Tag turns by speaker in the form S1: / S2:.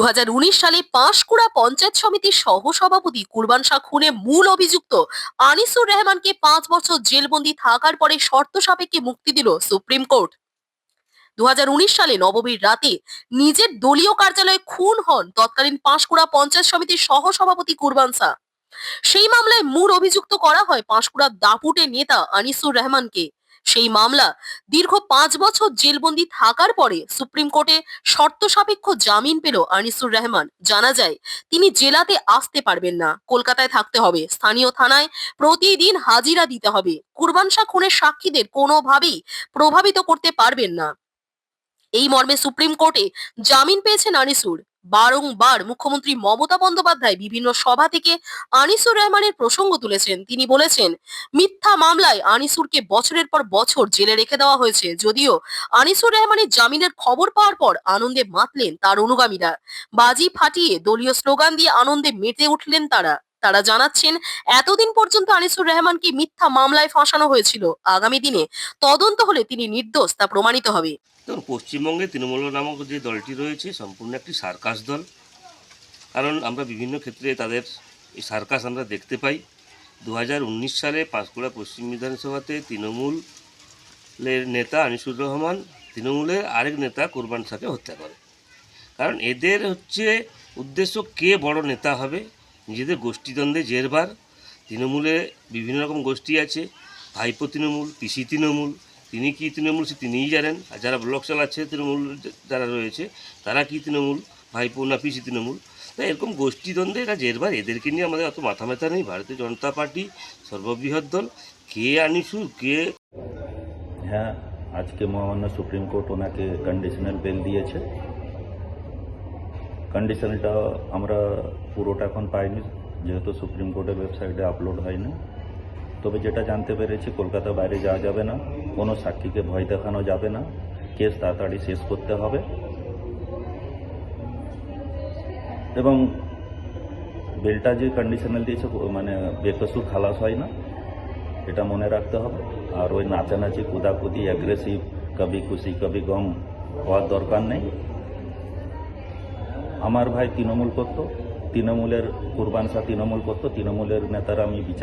S1: দু হাজার উনিশ সালে পাঁশকুড়া পঞ্চায়েত সমিতির সহসভাপতি কুরবান শাহ খুনে মূল অভিযুক্ত আনিসুর রহমানকে পাঁচ বছর জেলবন্দি থাকার পরে শর্ত সাপেক্ষে মুক্তি দিল সুপ্রিম কোর্ট। দু হাজার উনিশ সালে নবমীর রাতে নিজের দলীয় কার্যালয়ে খুন হন তৎকালীন পাঁশকুড়া পঞ্চায়েত সমিতির সহসভাপতি কুরবান শাহ। সেই মামলায় মূল অভিযুক্ত করা হয় পাঁশকুড়া দাপুটে নেতা আনিসুর রহমানকে। সেই মামলা দীর্ঘ পাঁচ বছর জেলবন্দি থাকার পরে সুপ্রিম কোর্টে শর্ত সাপেক্ষ জামিন পেল আনিসুর রহমান। জানা যায়, তিনি জেলাতে আসতে পারবেন না। কলকাতায় থাকতে হবে। স্থানীয় থানায় প্রতিদিন হাজিরা দিতে হবে। কুরবানশা খুনের সাক্ষীদের কোনোভাবেই প্রভাবিত করতে পারবেন না। এই মর্মে সুপ্রিম কোর্টে জামিন পেয়েছেন আনিসুর। বারংবার মুখ্যমন্ত্রী মমতা বন্দ্যোপাধ্যায় বিভিন্ন সভা থেকে আনিসুর রহমানের প্রসঙ্গ তুলেছেন। তিনি বলেছেন, মিথ্যা মামলায় আনিসুরকে বছরের পর বছর জেলে রেখে দেওয়া হয়েছে। যদিও আনিসুর রহমানের জামিনের খবর পাওয়ার পর আনন্দে মাতলেন তার অনুগামীরা। বাজি ফাটিয়ে দলীয় স্লোগান দিয়ে আনন্দে মেতে উঠলেন তারা। তারা জানাচ্ছেন, এতদিন পর্যন্ত আনিসুর রহমানকে মিথ্যা মামলায় ফাঁসানো হয়েছিল। আগামী দিনে তদন্ত হলে তিনি নির্দোষ, তা প্রমাণিত হবে।
S2: পশ্চিমবঙ্গে তৃণমূল নামক যে দলটি রয়েছে, সম্পূর্ণ একটি সার্কাস দল। কারণ আমরা বিভিন্ন ক্ষেত্রে তাদের এই সার্কাস আমরা দেখতে পাই। দু হাজার উনিশ সালে পাঁশকুড়া পশ্চিম বিধানসভাতে তৃণমূলের নেতা আনিসুর রহমান তৃণমূলের আরেক নেতা কোরবান শাহকে হত্যা করে। কারণ এদের হচ্ছে উদ্দেশ্য কে বড় নেতা হবে নিজেদের গোষ্ঠীদ্বন্দ্বে জেরবার তৃণমূলে বিভিন্ন রকম গোষ্ঠী আছে। ভাইপো তৃণমূল, পিসি তৃণমূল, তিনি কী তৃণমূল সে তিনিই জানেন। আর যারা ব্লক চালাচ্ছে তৃণমূল যারা রয়েছে, তারা কি তৃণমূল, ভাইপো না পিসি তৃণমূল? তাই এরকম গোষ্ঠীদ্বন্দ্বে এরা জেরবার এদেরকে নিয়ে আমাদের অত মাথা ব্যথা নেই। ভারতীয় জনতা পার্টি সর্ববৃহৎ দল। কে আনিসুর, কে
S3: হ্যাঁ আজকে মহামান্য সুপ্রিম কোর্ট ওনাকে কন্ডিশনাল বেল দিয়েছে। কন্ডিশনালটা আমরা পুরোটা এখন পাইনি, যেহেতু সুপ্রিম কোর্টের ওয়েবসাইটে আপলোড হয়নি। তবে যেটা জানতে পেরেছি কলকাতা বাইরে যাওয়া যাবে না, কোনো সাক্ষীকে ভয় দেখানো যাবে না। কেস তাড়াতাড়ি শেষ করতে হবে। এবং বেলটা যে কন্ডিশনাল দিয়েছে মানে বেকসুর খালাস হয় না, এটা মনে রাখতে হবে। আর ওই নাচানাচি, কুদাকুদি অ্যাগ্রেসিভ কবি খুশি, কবি গম হওয়ার দরকার নেই। আমার ভাই তৃণমূল করতো তৃণমূলের কুরবান শাহ তৃণমূল করতো তৃণমূলের নেতারা আমি বিচার